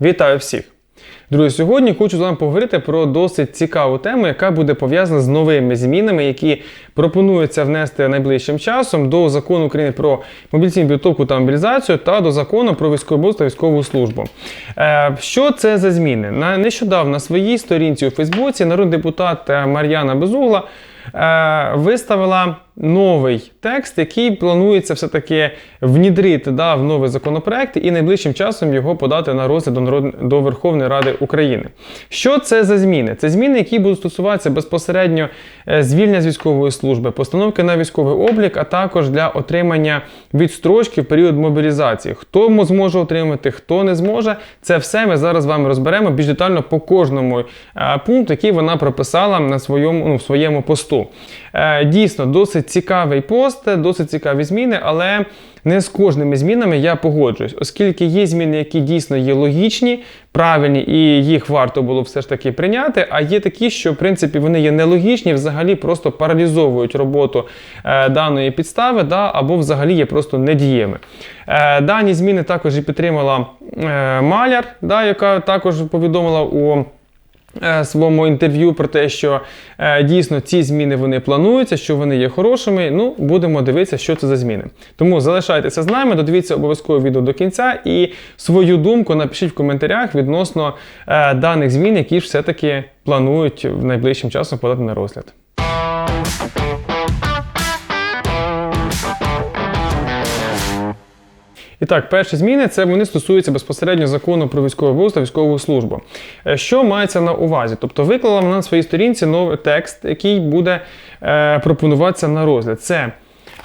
Вітаю всіх! Друзі, сьогодні хочу з вами поговорити про досить цікаву тему, яка буде пов'язана з новими змінами, які пропонується внести найближчим часом до закону України про мобілізаційну підготовку та мобілізацію та до закону про військову та військову службу. Е, Що це за зміни? На нещодавно на своїй сторінці у Фейсбуці народний депутат е, Мар'яна Безугла е, виставила новий текст, який планується все-таки внідрити да, в новий законопроект і найближчим часом його подати на розгляд до, народ... до Верховної Ради України. Що це за зміни? Це зміни, які будуть стосуватися безпосередньо е, звільнення з військової служби, постановки на військовий облік, а також для отримання відстрочки в період мобілізації. Хто зможе отримати, хто не зможе. Це все ми зараз з вами розберемо більш детально по кожному е, пункту, який вона прописала на своєму, ну, в своєму посту. Е, Дійсно, досить цікавий пост, досить цікаві зміни, але не з кожними змінами я погоджуюсь, оскільки є зміни, які дійсно є логічні, правильні, і їх варто було все ж таки прийняти. А є такі, що в принципі вони є нелогічні, взагалі просто паралізовують роботу е, даної підстави, да, або взагалі є просто недієми. Е, дані зміни також і підтримала е, Маляр, да, яка також повідомила у своєму інтерв'ю про те, що е, дійсно ці зміни вони плануються, що вони є хорошими. Ну, будемо дивитися, що це за зміни. Тому залишайтеся з нами, додивіться обов'язково відео до кінця і свою думку напишіть в коментарях відносно е, даних змін, які ж все-таки планують в найближчим часом подати на розгляд. І так, перші зміни це вони стосуються безпосередньо закону про військовий обов'язок та військову службу. Е, Що мається на увазі? Тобто виклала вона на своїй сторінці новий текст, який буде е, пропонуватися на розгляд. Це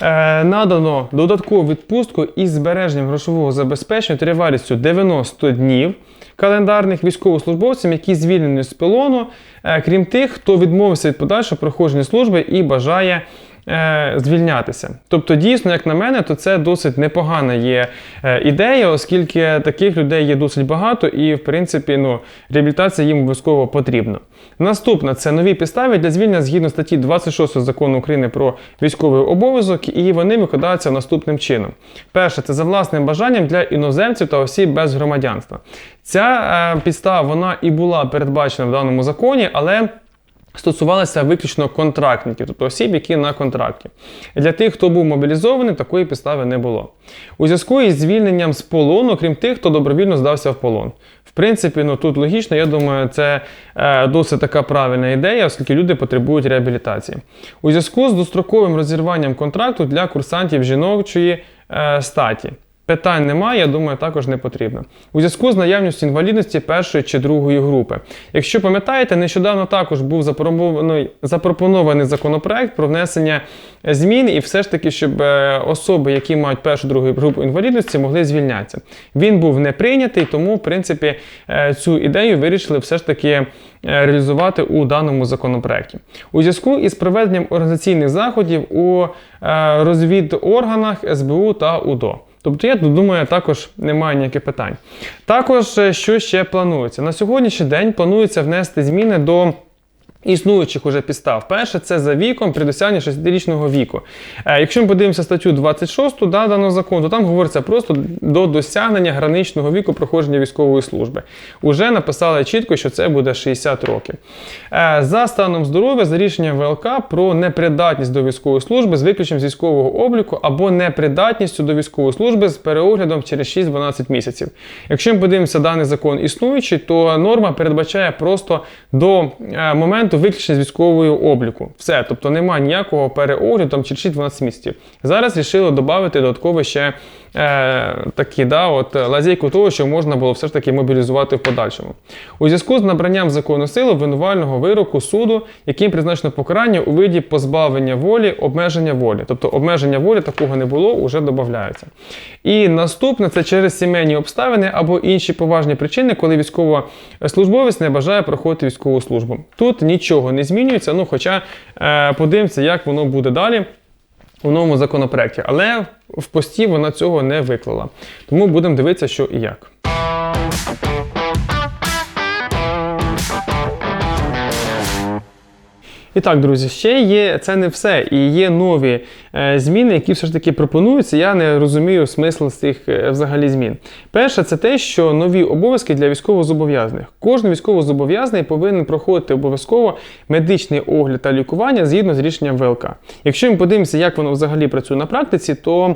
е, надано додаткову відпустку із збереженням грошового забезпечення тривалістю 90 днів календарних військовослужбовцям, які звільнені з полону, е, крім тих, хто відмовився від подальшого проходження служби і бажає е, звільнятися. Тобто, дійсно, як на мене, то це досить непогана є е, ідея, оскільки таких людей є досить багато, і в принципі ну, реабілітація їм обов'язково потрібна. Наступне це нові підстави для звільнення згідно статті 26 закону України про військовий обов'язок, і вони викладаються наступним чином. Перше, це за власним бажанням для іноземців та осіб без громадянства. Ця е, підстава вона і була передбачена в даному законі, але стосувалася виключно контрактників, тобто осіб, які на контракті. Для тих, хто був мобілізований, такої підстави не було. У зв'язку із звільненням з полону, крім тих, хто добровільно здався в полон. В принципі, ну тут логічно, я думаю, це е, досить така правильна ідея, оскільки люди потребують реабілітації. У зв'язку з достроковим розірванням контракту для курсантів жіночої е, статі. Питань немає, я думаю, також не потрібно. У зв'язку з наявністю інвалідності першої чи другої групи. Якщо пам'ятаєте, нещодавно також був запропонований, законопроект про внесення змін, і все ж таки, щоб е, особи, які мають першу другу групу інвалідності, могли звільнятися. Він був не прийнятий, тому, в принципі, е, цю ідею вирішили все ж таки е, реалізувати у даному законопроекті. У зв'язку із проведенням організаційних заходів у розвідорганах СБУ та УДО. Тобто, я думаю, також немає ніяких питань. Також, е, що ще планується? На сьогоднішній день планується внести зміни до. Існуючих уже підстав. Перше, це за віком при досягненні 60-річного віку. Е, якщо ми подивимося статтю 26 да, даного закону, то там говориться просто до досягнення граничного віку проходження військової служби. Уже написали чітко, що це буде 60 років. Е, за станом здоров'я, за рішенням ВЛК про непридатність до військової служби з виключенням з військового обліку або непридатністю до військової служби з переоглядом через 6-12 місяців. Якщо ми подивимося даний закон існуючий, то норма передбачає просто до е, моменту виключно з військового обліку. Все, тобто немає ніякого переогляду там чи 6-12 місяців. Зараз рішили додати додатково ще е, такі, да, от, лазейку того, що можна було все ж таки мобілізувати в подальшому. У зв'язку з набранням закону сили обвинувального вироку суду, яким призначено покарання у виді позбавлення волі, обмеження волі. Тобто обмеження волі такого не було, вже додається. І наступне це через сімейні обставини або інші поважні причини, коли військовослужбовець не бажає проходити військову службу. Тут нічого не змінюється, ну хоча е, подивимося, як воно буде далі. У новому законопроекті, але в пості вона цього не виклала. Тому будемо дивитися, що і як. І так, друзі, ще є це не все. І є нові е, зміни, які все ж таки пропонуються. Я не розумію смисл цих е, взагалі змін. Перше, це те, що нові обов'язки для військовозобов'язаних. Кожен військовозобов'язаний повинен проходити обов'язково медичний огляд та лікування згідно з рішенням ВЛК. Якщо ми подивимося, як воно взагалі працює на практиці, то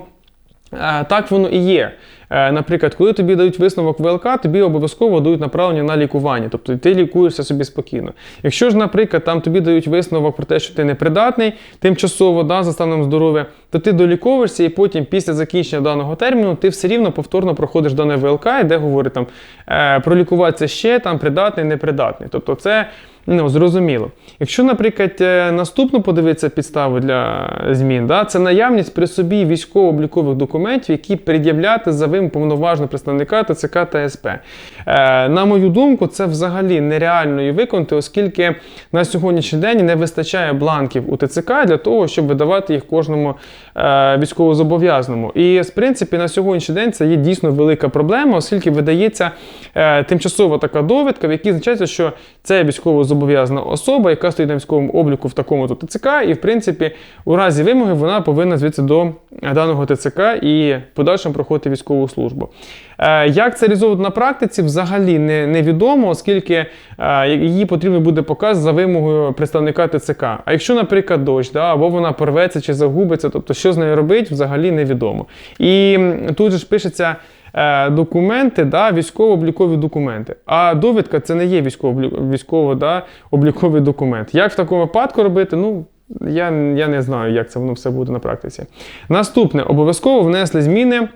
Так воно і є. Е, Наприклад, коли тобі дають висновок ВЛК, тобі обов'язково дають направлення на лікування, тобто ти лікуєшся собі спокійно. Якщо ж, наприклад, там тобі дають висновок про те, що ти непридатний тимчасово да, за станом здоров'я, то ти доліковуєшся і потім, після закінчення даного терміну, ти все рівно повторно проходиш дане ВЛК, де говорить там е, пролікуватися ще там придатний, непридатний. Тобто це ну, зрозуміло. Якщо, наприклад, е, наступну подивитися підставу для змін, да, це наявність при собі військово-облікових документів, які пред'являти за вим повноважного представника ТЦК та СП. Е, на мою думку, це взагалі нереально і виконати, оскільки на сьогоднішній день не вистачає бланків у ТЦК для того, щоб видавати їх кожному е, військовозобов'язаному. І в принципі на сьогоднішній день це є дійсно велика проблема, оскільки видається е, тимчасова така довідка, в якій значається, що це військовозобов'язана особа, яка стоїть на військовому обліку в такому то ТЦК, і в принципі у разі вимоги вона повинна звідси до даного ТЦК і подальшому проходити військову службу. Е, Як це реалізовувати на практиці, взагалі не, невідомо, оскільки е, її потрібно буде показ за вимогою представника ТЦК. А якщо, наприклад, дощ, да, або вона порветься чи загубиться, тобто що з нею робить, взагалі невідомо. І тут же ж пишеться. Е, Документи, да, військово-облікові документи. А довідка це не є військово-облі- військово-обліковий документ. Як в такому випадку робити? Ну, я, я не знаю, як це воно все буде на практиці. Наступне, обов'язково внесли зміни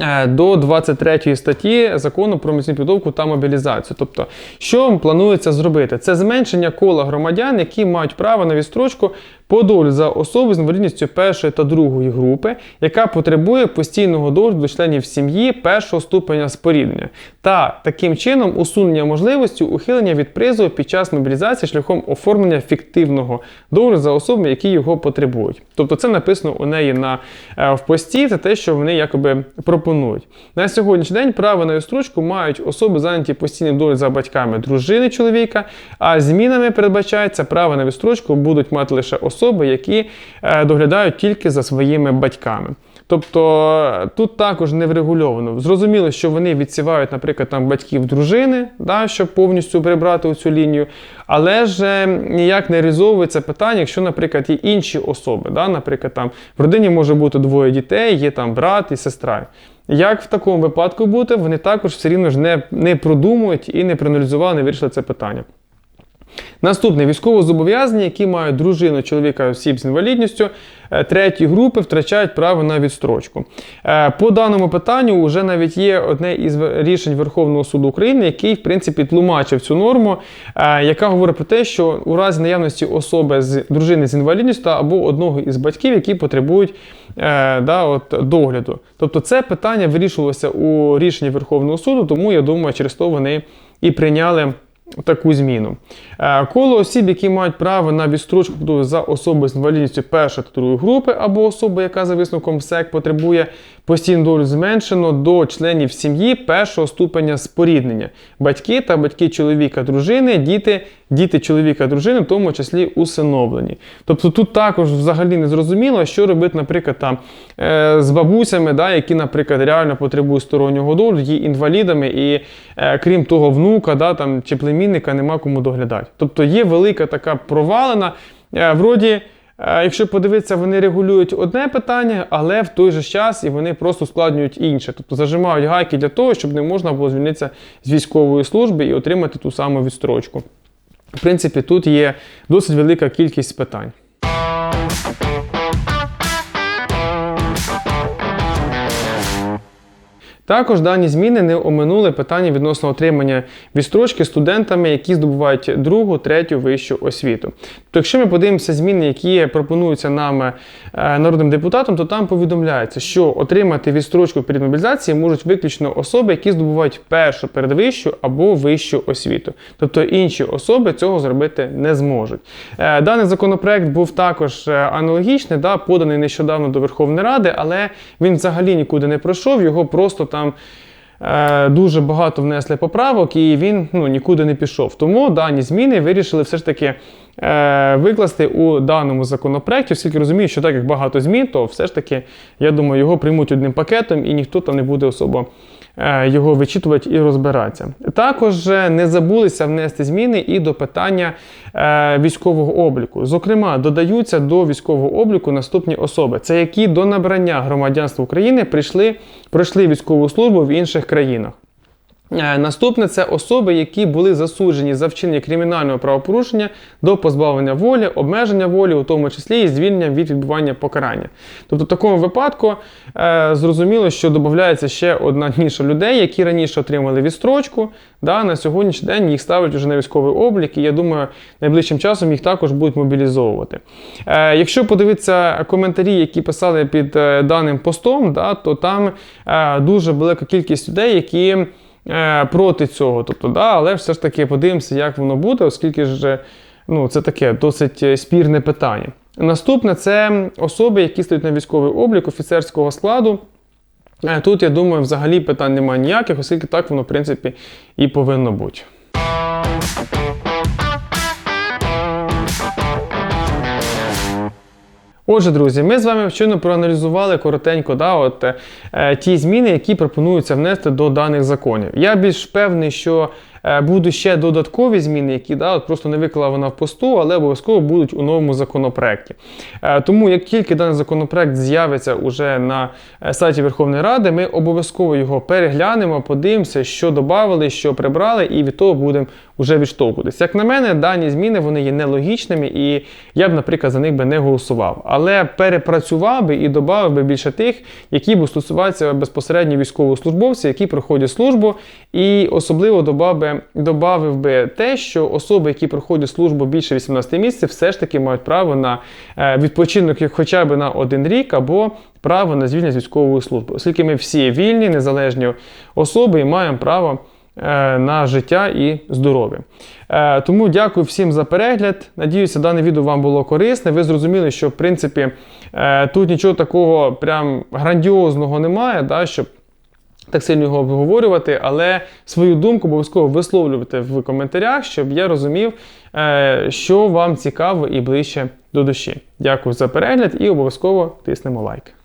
е, до 23 статті закону про міцну підготовку та мобілізацію. Тобто, що планується зробити? Це зменшення кола громадян, які мають право на відстрочку по догляду за особою з інвалідністю першої та другої групи, яка потребує постійного догляду до членів сім'ї першого ступеня споріднення, та таким чином усунення можливості ухилення від призову під час мобілізації шляхом оформлення фіктивного догляду за особами, які його потребують. Тобто це написано у неї на е, в пості, це те, що вони якоби пропонують. На сьогоднішній день право на відстрочку мають особи, зайняті постійним доглядом за батьками дружини чоловіка, а змінами передбачається право на відстрочку будуть мати лише особи, які е, доглядають тільки за своїми батьками. Тобто тут також не врегульовано. Зрозуміло, що вони відсівають, наприклад, там батьків дружини, да, щоб повністю прибрати цю лінію, але ж е, ніяк не реалізовується питання, якщо, наприклад, є інші особи. Да, Наприклад, там в родині може бути двоє дітей, є там брат і сестра. Як в такому випадку бути, вони також все рівно ж не, не продумують і не проаналізували, не вирішили це питання. Наступне військовозобов'язані, які мають дружину чоловіка осіб з інвалідністю е, третьої групи, втрачають право на відстрочку. Е, По даному питанню вже навіть є одне із рішень Верховного суду України, який, в принципі, тлумачив цю норму, е, яка говорить про те, що у разі наявності особи з дружини з інвалідністю або одного із батьків, які потребують да, от, догляду. Тобто це питання вирішувалося у рішенні Верховного суду, тому я думаю, через то вони і прийняли таку зміну. Е, Коло осіб, які мають право на відстрочку за особи з інвалідністю першої та другої групи, або особа, яка за висновком СЕК потребує постійну долю зменшено до членів сім'ї першого ступеня споріднення. Батьки та батьки чоловіка, дружини, діти, діти чоловіка, дружини, в тому числі усиновлені. Тобто тут також взагалі не зрозуміло, що робити, наприклад, там е, з бабусями, да, які, наприклад, реально потребують стороннього догляду, є інвалідами, і е, крім того, внука да, там, чи племінника нема кому доглядати. Тобто є велика така провалена. Е, вроді, е, якщо подивитися, вони регулюють одне питання, але в той же час і вони просто ускладнюють інше. Тобто зажимають гайки для того, щоб не можна було звільнитися з військової служби і отримати ту саму відстрочку. В принципі, тут є досить велика кількість питань. Також дані зміни не оминули питання відносно отримання відстрочки студентами, які здобувають другу, третю вищу освіту. Тобто, якщо ми подивимося зміни, які пропонуються нам е, народним депутатом, то там повідомляється, що отримати відстрочку перед мобілізації можуть виключно особи, які здобувають першу передвищу або вищу освіту. Тобто інші особи цього зробити не зможуть. Е, Даний законопроект був також е, аналогічний, да, поданий нещодавно до Верховної Ради, але він взагалі нікуди не пройшов, його просто там е, дуже багато внесли поправок, і він ну, нікуди не пішов. Тому дані зміни вирішили все ж таки е, викласти у даному законопроекті, оскільки розумію, що так як багато змін, то все ж таки, я думаю, його приймуть одним пакетом і ніхто там не буде особо його вичитувати і розбиратися. Також е, не забулися внести зміни і до питання е, військового обліку. Зокрема, додаються до військового обліку наступні особи, це які до набрання громадянства України прийшли, пройшли військову службу в інших країнах. Е, Наступне це особи, які були засуджені за вчинення кримінального правопорушення до позбавлення волі, обмеження волі, у тому числі і звільнення від відбування покарання. Тобто, в такому випадку е, зрозуміло, що додається ще одна ніша людей, які раніше отримали відстрочку. Да, на сьогоднішній день їх ставлять вже на військовий облік, і я думаю, найближчим часом їх також будуть мобілізовувати. Е, якщо подивитися коментарі, які писали під даним постом, да, то там дуже велика кількість людей, які проти цього. Тобто, да, але все ж таки подивимося, як воно буде, оскільки ж ну, це таке досить е, спірне питання. Наступне це особи, які стають на військовий облік офіцерського складу. Е, Тут, я думаю, взагалі питань немає ніяких, оскільки так воно, в принципі, і повинно бути. Отже, друзі, ми з вами щойно проаналізували коротенько да, от, е, ті зміни, які пропонуються внести до даних законів. Я більш певний, що будуть ще додаткові зміни, які да, от просто не виклала вона в посту, але обов'язково будуть у новому законопроекті. Е, тому як тільки даний законопроект з'явиться уже на е, сайті Верховної Ради, ми обов'язково його переглянемо, подивимося, що додали, що прибрали, і від того будемо вже відштовхуватися. Як на мене, дані зміни вони є нелогічними, і я б, наприклад, за них би не голосував. Але перепрацював би і додав би більше тих, які б стосуватися безпосередньо військовослужбовців, які проходять службу, і особливо додав би, додав би те, що особи, які проходять службу більше 18 місяців, все ж таки мають право на е, відпочинок хоча б на один рік або право на звільнення з військової служби, оскільки ми всі вільні, незалежні особи і маємо право е, на життя і здоров'я. Е, Тому дякую всім за перегляд. Надіюся, дане відео вам було корисне. Ви зрозуміли, що в принципі тут нічого такого прям грандіозного немає, да, щоб так сильно його обговорювати, але свою думку обов'язково висловлювати в коментарях, щоб я розумів, е, що вам цікаво і ближче до душі. Дякую за перегляд і обов'язково тиснемо лайк.